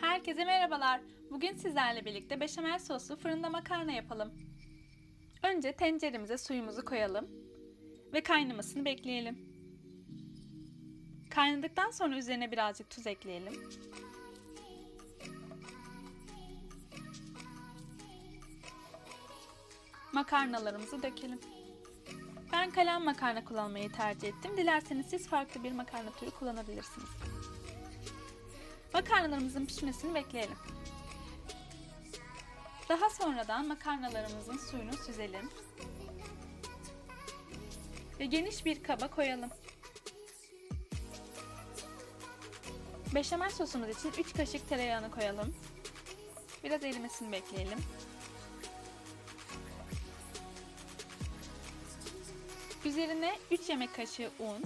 Herkese merhabalar. Bugün sizlerle birlikte beşamel soslu fırında makarna yapalım. Önce tenceremize suyumuzu koyalım ve kaynamasını bekleyelim. Kaynadıktan sonra üzerine birazcık tuz ekleyelim. Makarnalarımızı dökelim. Ben kalem makarna kullanmayı tercih ettim. Dilerseniz siz farklı bir makarna türü kullanabilirsiniz. Makarnalarımızın pişmesini bekleyelim. Daha sonradan makarnalarımızın suyunu süzelim. Ve geniş bir kaba koyalım. Beşamel sosumuz için 3 kaşık tereyağını koyalım. Biraz erimesini bekleyelim. Üzerine 3 yemek kaşığı un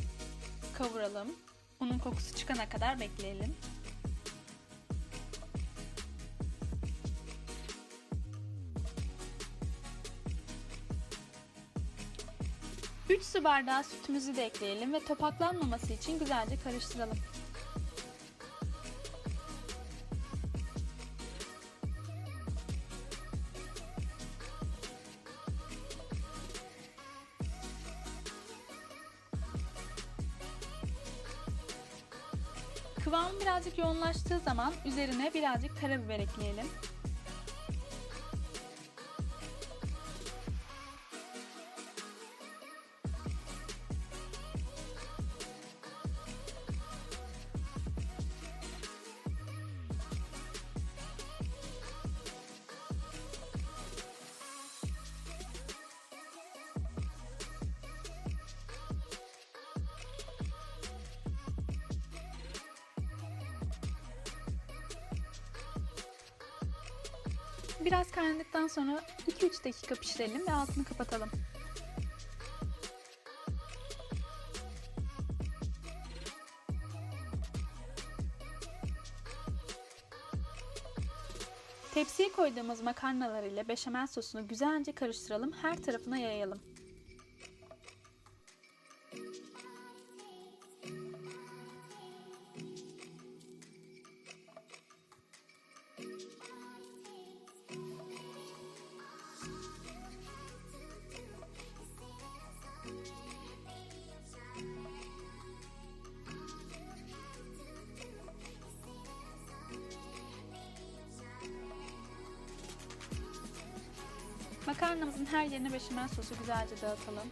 kavuralım. Unun kokusu çıkana kadar bekleyelim. 3 su bardağı sütümüzü de ekleyelim ve topaklanmaması için güzelce karıştıralım. Kıvam birazcık yoğunlaştığı zaman üzerine birazcık karabiber ekleyelim. Biraz kaynadıktan sonra 2-3 dakika pişirelim ve altını kapatalım. Tepsiye koyduğumuz makarnalar ile beşamel sosunu güzelce karıştıralım, her tarafına yayalım. Makarnamızın her yerine beşamel sosu güzelce dağıtalım.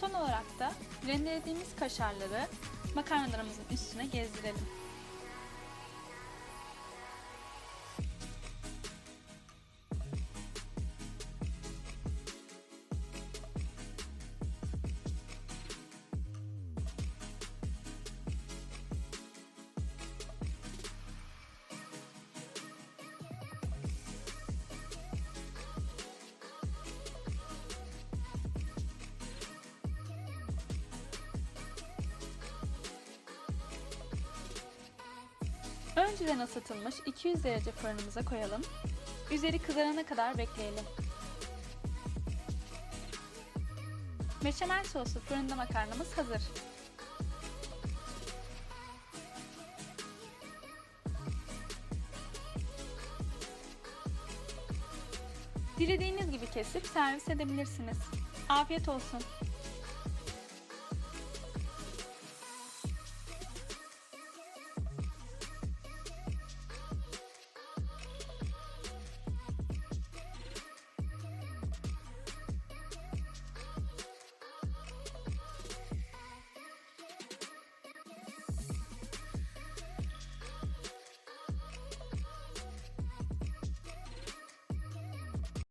Son olarak da rendelediğimiz kaşarları makarnalarımızın üstüne gezdirelim. Önceden ısıtılmış 200 derece fırınımıza koyalım. Üzeri kızarana kadar bekleyelim. Beşamel soslu fırında makarnamız hazır. Dilediğiniz gibi kesip servis edebilirsiniz. Afiyet olsun.